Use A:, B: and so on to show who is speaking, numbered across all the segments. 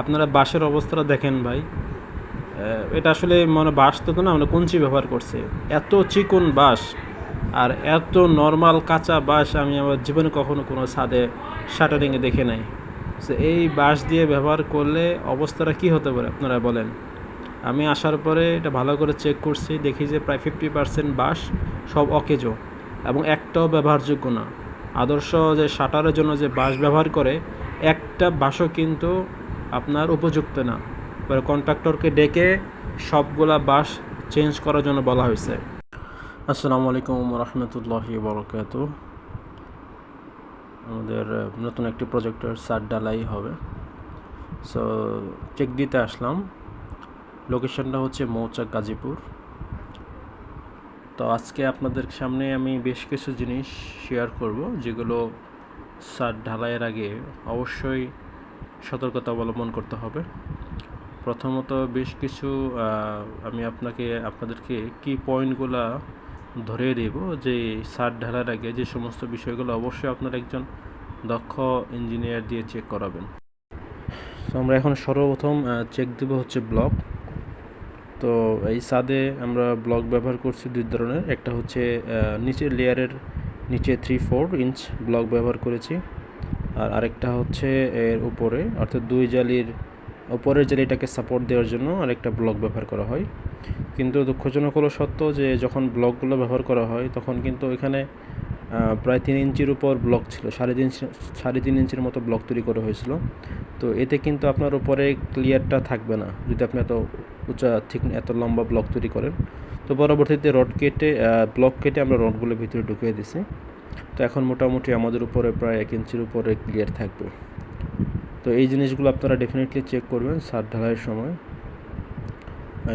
A: আপনারা বাঁশের অবস্থাটা দেখেন ভাই। এটা আসলে মানে বাঁশ তো না মানে কঞ্চি ব্যবহার করছে। এত চিকন বাঁশ আর এত নর্মাল কাঁচা বাঁশ আমি আমার জীবনে কখনো কোনো ছাদে শাটারিংয়ে দেখে নাই। তো এই বাঁশ দিয়ে ব্যবহার করলে অবস্থাটা কি হতে পারে আপনারা বলেন? আমি আসার পরে এটা ভালো করে চেক করছি, দেখি যে প্রায় ফিফটি পার্সেন্ট বাঁশ সব অকেজো এবং একটাও ব্যবহারযোগ্য না। আদর্শ যে শাটারের জন্য যে বাঁশ ব্যবহার করে, একটা বাঁশও কিন্তু আপনার উপযুক্ত না। এবার কন্ট্রাক্টরকে ডেকে সবগুলা বাস চেঞ্জ করার জন্য বলা হয়েছে। আসসালামু আলাইকুম রহমতুল্লাহি বরকাত আমাদের নতুন একটি প্রজেক্টের সার ডালাই হবে। সো চেক দিতে আসলাম। লোকেশনটা হচ্ছে মৌচাক গাজীপুর। তো আজকে আপনাদের সামনে আমি বেশ কিছু জিনিস শেয়ার করব, যেগুলো সার ঢালাইয়ের আগে অবশ্যই সতর্কতা অবলম্বন করতে হবে। প্রথমত বেশ কিছু আমি আপনাকে, আপনাদেরকে কি পয়েন্টগুলো ধরে দেব যে সার ঢালার আগে যে সমস্ত বিষয়গুলো অবশ্যই আপনার একজন দক্ষ ইঞ্জিনিয়ার দিয়ে চেক করাবেন। তো আমরা এখন সর্বপ্রথম চেক দেব হচ্ছে ব্লক তো এই সাদে আমরা ব্লক ব্যবহার করছি দুই ধরনের। একটা হচ্ছে নিচের লেয়ারের নিচে থ্রি ফোর ইঞ্চ ব্লক ব্যবহার করেছি। আর আরেকটা হচ্ছে এর উপরে, অর্থাৎ দুই জালির উপরের জালিটাকে সাপোর্ট দেওয়ার জন্য আরেকটা ব্লক ব্যবহার করা হয়। কিন্তু দুঃখজনক হলো সত্য যে যখন ব্লকগুলো ব্যবহার করা হয়, তখন কিন্তু এখানে প্রায় তিন ইঞ্চির উপর ব্লক ছিল, সাড়ে তিন সাড়ে তিন ইঞ্চির মতো ব্লক তৈরি করা হয়েছিল। তো এতে কিন্তু আপনার উপরে ক্লিয়ারটা থাকবে না, যদি আপনি এত উঁচা, ঠিক এত লম্বা ব্লক তৈরি করেন। তো পরবর্তীতে রড কেটে ব্লক কেটে আমরা রডগুলো ভিতরে ঢুকিয়ে দিছি। তো এখন মোটামুটি আমাদের উপরে প্রায় এক ইঞ্চির উপরে ক্লিয়ার থাকবে। তো এই জিনিসগুলো আপনারা ডেফিনেটলি চেক করবেন সার ঢালাইয়ের সময়।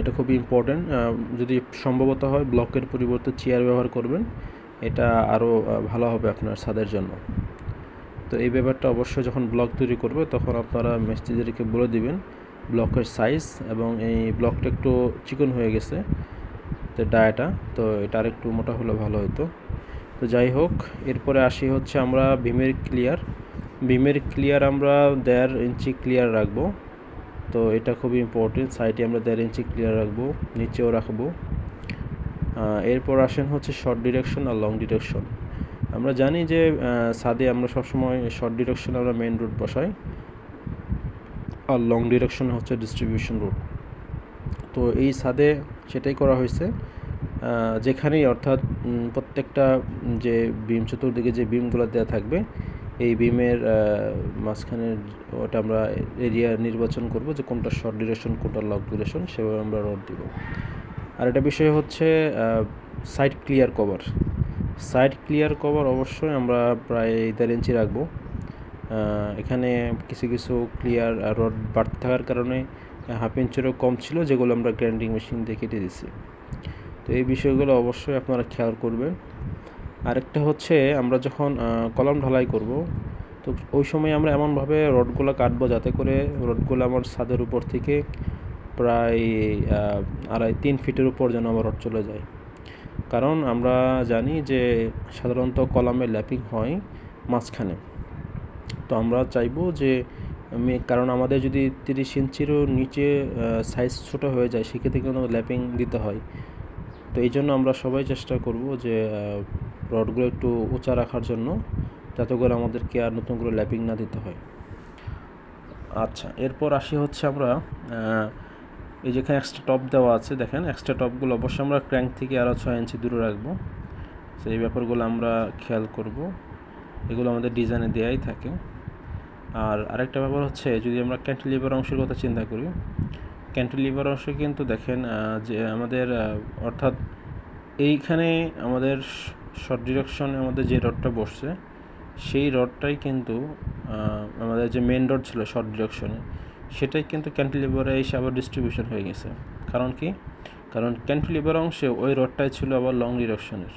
A: এটা খুবই ইম্পর্ট্যান্ট যদি সম্ভবত হয় ব্লকের পরিবর্তে চেয়ার ব্যবহার করবেন, এটা আরও ভালো হবে আপনার ছাদের জন্য। তো এই ব্যাপারটা অবশ্যই যখন ব্লক তৈরি করবে, তখন আপনারা মিস্ত্রিদেরকে বলে দিবেন ব্লকের সাইজ এবং এই ব্লকটা একটু চিকন হয়ে গেছে, তো ডায়াটা তো এটা আর একটু মোটা হলে ভালো হতো। তো যাই হোক, এরপরে আসি হচ্ছে আমরা ভীমের ক্লিয়ার ভীমের ক্লিয়ার আমরা দেড় ইঞ্চি ক্লিয়ার রাখব। তো এটা খুবই ইম্পর্টেন্ট সাইডে আমরা দেড় ইঞ্চি ক্লিয়ার রাখব, নিচেও রাখব। এরপর আসেন হচ্ছে শর্ট ডিরেকশন আর লং ডিরেকশন আমরা জানি যে ছাদে আমরা সবসময় শর্ট ডিরেকশন আমরা মেন রুট বসাই আর লং ডিরেকশন হচ্ছে ডিস্ট্রিবিউশন রুট তো এই ছাদে সেটাই করা হয়েছে। যেখানেই অর্থাৎ প্রত্যেকটা যে বিম চতুর্দিকে যে বিমগুলো দেওয়া থাকবে, এই বিমের মাঝখানের ওটা আমরা এরিয়া নির্বাচন করব যে কোনটা শর্ট ডিরেকশন কোনটা লং ডিরেকশন সেভাবে আমরা রড দিব। আর একটা বিষয় হচ্ছে side clear cover side clear cover অবশ্যই আমরা প্রায় দেড় ইঞ্চি রাখব। এখানে কিছু কিছু ক্লিয়ার রড বাড়তে থাকার কারণে হাফ ইঞ্চেরও কম ছিল, যেগুলো আমরা গ্রাইন্ডিং মেশিন দিয়ে কেটে দিছি তো এই বিষয়গুলো অবশ্যই আপনারা খেয়াল করবেন। আরেকটা হচ্ছে আমরা যখন কলম ঢালাই করব, তো ওই সময় আমরা এমনভাবে রডগুলো কাটবো যাতে করে রডগুলো আমার ছাদের উপর থেকে প্রায় আড়াই তিন ফিটের উপর যেন আমার রড চলে যায়। কারণ আমরা জানি যে সাধারণত কলামে ল্যাপিং হয় মাঝখানে। তো আমরা চাইব যে আমি কারণ আমাদের যদি তিরিশ ইঞ্চিরও নিচে সাইজ ছোটো হয়ে যায়, সেক্ষেত্রে কিন্তু ল্যাপিং দিতে হয়। তো এই জন্য আমরা সবাই চেষ্টা করব যে রডগুলো একটু উঁচা রাখার জন্য, যাতে করে আমাদেরকে আর নতুন করে ল্যাপিং না দিতে হয়। আচ্ছা এরপর আসি হচ্ছে আমরা এই যেখানে এক্সট্রা টপ দেওয়া আছে, দেখেন এক্সট্রা টপগুলো অবশ্যই আমরা ক্র্যাঙ্ক থেকে আরও ছয় ইঞ্চি দূরে রাখব। তো এই ব্যাপারগুলো আমরা খেয়াল করব। এগুলো আমাদের ডিজাইনে দেয়াই থাকে। আর আরেকটা ব্যাপার হচ্ছে, যদি আমরা ক্যান্টিলিভার অংশের কথা চিন্তা করি ক্যান্টিলিভার অংশ কিন্তু দেখেন যে আমাদের অর্থাৎ এইখানে আমাদের শর্ট ডিরেকশনে আমাদের যে রডটা বসছে, সেই রডটাই কিন্তু আমাদের যে মেন রড ছিল শর্ট ডিরেকশনে সেটাই কিন্তু ক্যান্টিলিভারে এসে আবার ডিস্ট্রিবিউশন হয়ে গেছে। কারণ কি? কারণ ক্যান্টিলিভার অংশে ওই রডটাই ছিল আবার লং ডিরেকশনের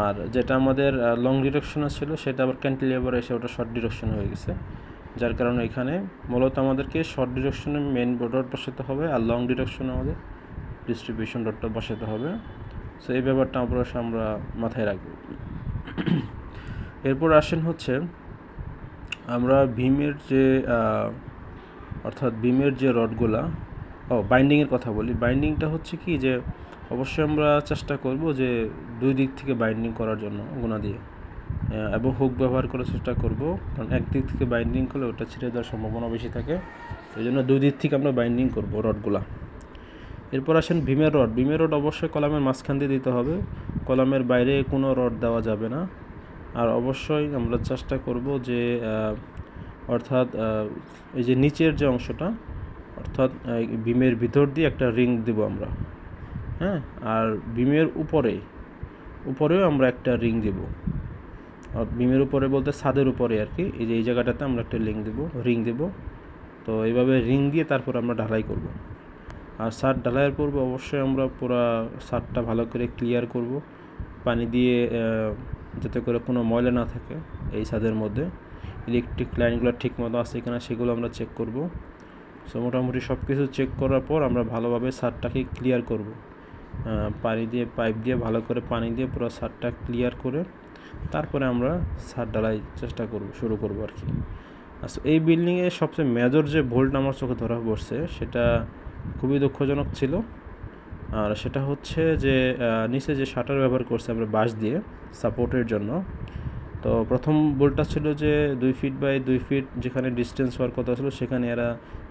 A: আর যেটা আমাদের লং ডিরেকশনে ছিল, সেটা আবার ক্যান্টিলিভার এসে ওটা শর্ট ডিরেকশন হয়ে গেছে। যার কারণে এখানে মূলত আমাদেরকে শর্ট ডিরেকশনে মেন রড বসাতে হবে আর লং ডিরেকশনে আমাদের ডিস্ট্রিবিউশন রডটা বসাতে হবে। সো এই ব্যাপারটা অবশ্যই আমরা মাথায় রাখব। এরপর আসেন হচ্ছে আমরা ভীমের যে অর্থাৎ বিমের যে রডগুলা ও বাইন্ডিংয়ের কথা বলি। বাইন্ডিংটা হচ্ছে কি যে, অবশ্যই আমরা চেষ্টা করব যে দুই দিক থেকে বাইন্ডিং করার জন্য গুণা দিয়ে। এবং হুক ব্যবহার করার চেষ্টা করব। কারণ একদিক থেকে বাইন্ডিং করলে ওটা ছিঁড়ে দেওয়ার সম্ভাবনা বেশি থাকে। এই জন্য দুই দিক থেকে আমরা বাইন্ডিং করব রডগুলা। এরপর আসেন ভীমের রড। ভীমের রড অবশ্যই কলামের মাঝখান দিয়ে দিতে হবে। কলামের বাইরে কোনো রড দেওয়া যাবে না। আর অবশ্যই আমরা চেষ্টা করব যে অর্থাৎ এই যে নিচের যে অংশটা, অর্থাৎ বিমের ভিতর দিয়ে একটা রিং দেব আমরা। হ্যাঁ? আর বিমের উপরে, উপরেও আমরা একটা রিং দেব। বিমের উপরে বলতে ছাদের উপরে আর কি। এই যে এই জায়গাটাতে আমরা একটা লিঙ্ক দেবো, রিং দেব। তো এইভাবে রিং দিয়ে তারপর আমরা ঢালাই করব। আর সার ঢালাইয়ের পূর্বে অবশ্যই আমরা পুরো সারটা ভালো করে ক্লিয়ার করব। পানি দিয়ে যাতে করে কোনো ময়লা না থাকে এই ছাদের মধ্যে। ইলেকট্রিক লাইনগুলো ঠিক মতো আছে কিনা সেগুলো আমরা চেক করব। সো মোটামুটি সব কিছু চেক করার পর আমরা ভালোভাবে সারটাকে ক্লিয়ার করব। পানি দিয়ে পাইপ দিয়ে ভালো করে পানি দিয়ে পুরো সারটা ক্লিয়ার করে তারপরে আমরা সার ঢালাই চেষ্টা করব, শুরু করব আর কি। আচ্ছা এই বিল্ডিংয়ে সবচেয়ে মেজর যে ভোল্ট আমার চোখে ধরা পড়ছে, সেটা খুবই দুঃখজনক ছিল। আর সেটা হচ্ছে যে নিচে যে শাটার ব্যবহার করছে আমরা বাঁশ দিয়ে সাপোর্টের জন্য। তো প্রথম বোল্টটা ছিল যে দুই ফিট বাই দুই ফিট যেখানে ডিস্টেন্স হওয়ার কথা ছিল, সেখানে এরা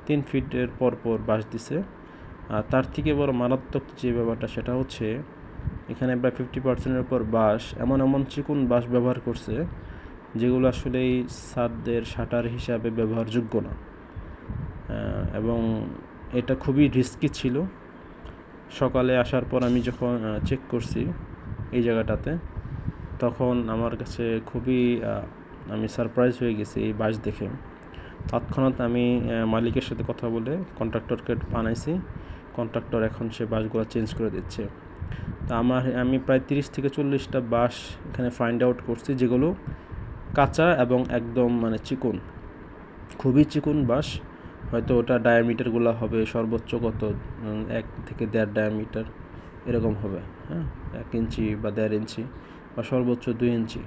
A: তিন ফিটের পর পর বাঁশ দিছে। আর তার থেকে বড় মারাত্মক যে ব্যাপারটা, সেটা হচ্ছে এখানে প্রায় ফিফটি পার্সেন্টের উপর বাঁশ, এমন এমন চিকুন বাঁশ ব্যবহার করছে, যেগুলো আসলে এই সাদদের শাটার হিসাবে ব্যবহারযোগ্য না। এবং এটা খুবই রিস্কি ছিল। সকালে আসার পর আমি যখন চেক করছি এই জায়গাটাতে, তখন আমার কাছে খুবই আমি সারপ্রাইজ হয়ে গেছি এই বাস দেখে। তৎক্ষণাৎ আমি মালিকের সাথে কথা বলে কন্ট্রাক্টরকে বানাইছি। কন্ট্রাক্টর এখন সে বাসগুলো চেঞ্জ করে দিচ্ছে। তা আমার, আমি প্রায় তিরিশ থেকে চল্লিশটা বাস এখানে ফাইন্ড আউট করছি, যেগুলো কাঁচা এবং একদম মানে চিকন। খুবই চিকন বাঁশ, হয়তো ওটা ডায়ামিটারগুলো হবে সর্বোচ্চ কত এক থেকে দেড় ডায়ামিটার এরকম হবে হ্যাঁ এক ইঞ্চি বা দেড় ইঞ্চি বা সর্বোচ্চ দুই ইঞ্চি।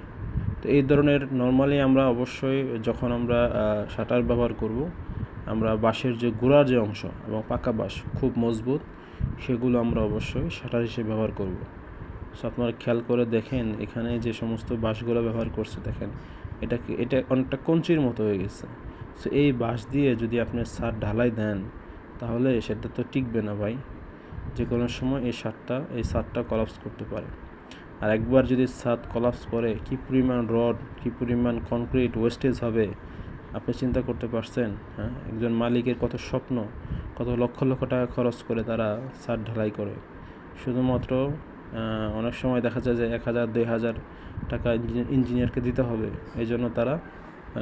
A: তো এই ধরনের নর্মালি আমরা অবশ্যই যখন আমরা শাটার ব্যবহার করব, আমরা বাঁশের যে গোড়ার যে অংশ এবং পাকা বাঁশ, খুব মজবুত সেগুলো আমরা অবশ্যই শাটার হিসেবে ব্যবহার করব। সো আপনারা খেয়াল করে দেখেন, এখানে যে সমস্ত বাঁশগুলো ব্যবহার করছে, দেখেন, এটা এটা অনেকটা কঞ্চির মতো হয়ে গেছে। সো এই বাঁশ দিয়ে যদি আপনি সার ঢালাই দেন, তাহলে সেটা তো টিকবে না ভাই। যে কোনো সময় এই সারটা এই সারটা কলাপস করতে পারে। আর একবার যদি ছাদ কলাপস করে, কি পরিমাণ রড, কি পরিমাণ কনক্রিট ওয়েস্টেজ হবে, আপনি চিন্তা করতে পারছেন হ্যাঁ? একজন মালিকের কত স্বপ্ন কত লক্ষ লক্ষ টাকা খরচ করে তারা ছাদ ঢালাই করে। শুধুমাত্র অনেক সময় দেখা যায় যে এক হাজার, দুই হাজার টাকা ইঞ্জিনিয়ারকে দিতে হবে। এই জন্য তারা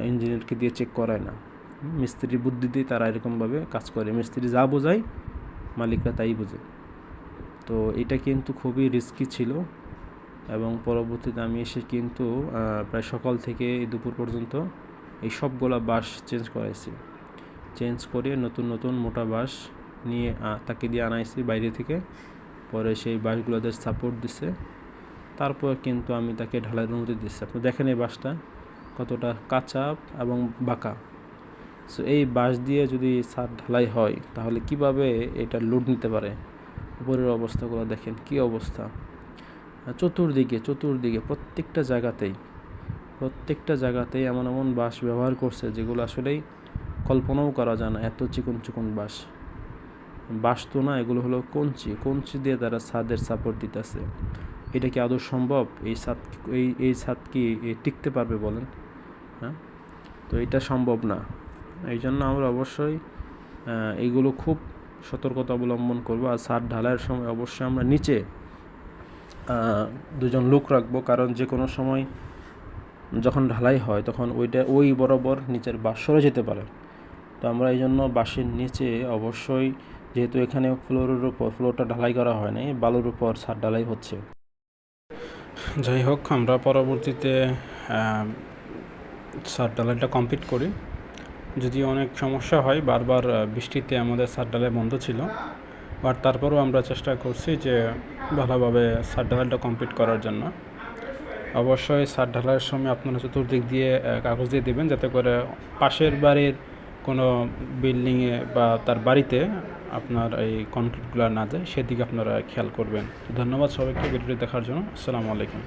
A: ইঞ্জিনিয়ারকে দিয়ে চেক করায় না। মিস্ত্রি বুদ্ধিতেই তারা এরকমভাবে কাজ করে। মিস্ত্রি যা বোঝায়, মালিকরা তাই বোঝে। তো এটা কিন্তু খুবই রিস্কি ছিল এবং পরবর্তীতে আমি এসে কিন্তু প্রায় সকাল থেকে দুপুর পর্যন্ত এই সবগুলা বাস চেঞ্জ করাইছি। চেঞ্জ করে নতুন নতুন মোটা বাঁশ নিয়ে তাকে দিয়ে আনাইছি বাইরে থেকে। পরে সেই বাঁশগুলোতে সাপোর্ট দিছে। তারপর কিন্তু আমি তাকে ঢালাইয়ের অনুমতি দিচ্ছি। আপনি দেখেন এই বাঁশটা কতটা কাঁচা এবং বাঁকা। সো এই বাঁশ দিয়ে যদি ছাদ ঢালাই হয়, তাহলে কীভাবে এটা লোড নিতে পারে? উপরের অবস্থাগুলো দেখেন কি অবস্থা। চতুর্দিকে চতুর্দিকে প্রত্যেকটা জায়গাতেই প্রত্যেকটা জায়গাতেই এমন এমন বাঁশ ব্যবহার করছে যেগুলো আসলেই কল্পনাও করা যায় না এত চিকন চিকন বাঁশ। বাঁশ তো না এগুলো হলো কঞ্চি। কঞ্চি দিয়ে তারা ছাদের সাপোর্ট দিতেছে। এটা কি আদৌ সম্ভব? এই ছাদ এই এই ছাদ কি টিকতে পারবে বলেন? হ্যাঁ? তো এটা সম্ভব না। এই জন্য আমরা অবশ্যই আহ, এইগুলো খুব সতর্কতা অবলম্বন করব আর ছাদ ঢালাইয়ের সময় অবশ্যই আমরা নিচে দুজন লোক রাখব। কারণ যে কোনো সময় যখন ঢালাই হয় তখন ওইটা ওই বরাবর নিচের বাস সরে যেতে পারে। তো আমরা এই জন্য বাঁশের নিচে অবশ্যই যেহেতু এখানে ফ্লোরের উপর, ফ্লোরটা ঢালাই করা হয় নাই, বালুর উপর ছাদ ঢালাই হচ্ছে।
B: যাই হোক, আমরা পরবর্তীতে সার ডালাইটা কমপ্লিট করি। যদিও অনেক সমস্যা হয়, বারবার বৃষ্টিতে আমাদের ছাদ ডালাই বন্ধ ছিল। বাট তারপরেও আমরা চেষ্টা করছি যে ভালোভাবে সার ডালাইটা কমপ্লিট করার জন্য। অবশ্যই সার ঢালাইয়ের সময় আপনারা চতুর্দিক দিয়ে কাগজ দিয়ে দেবেন, যাতে করে পাশের বাড়ির কোনো বিল্ডিংয়ে বা তার বাড়িতে আপনার এই কনক্রিটগুলো না যায়, সেদিকে আপনারা খেয়াল করবেন। ধন্যবাদ সবাইকে ভিডিওটি দেখার জন্য। আসসালামু আলাইকুম।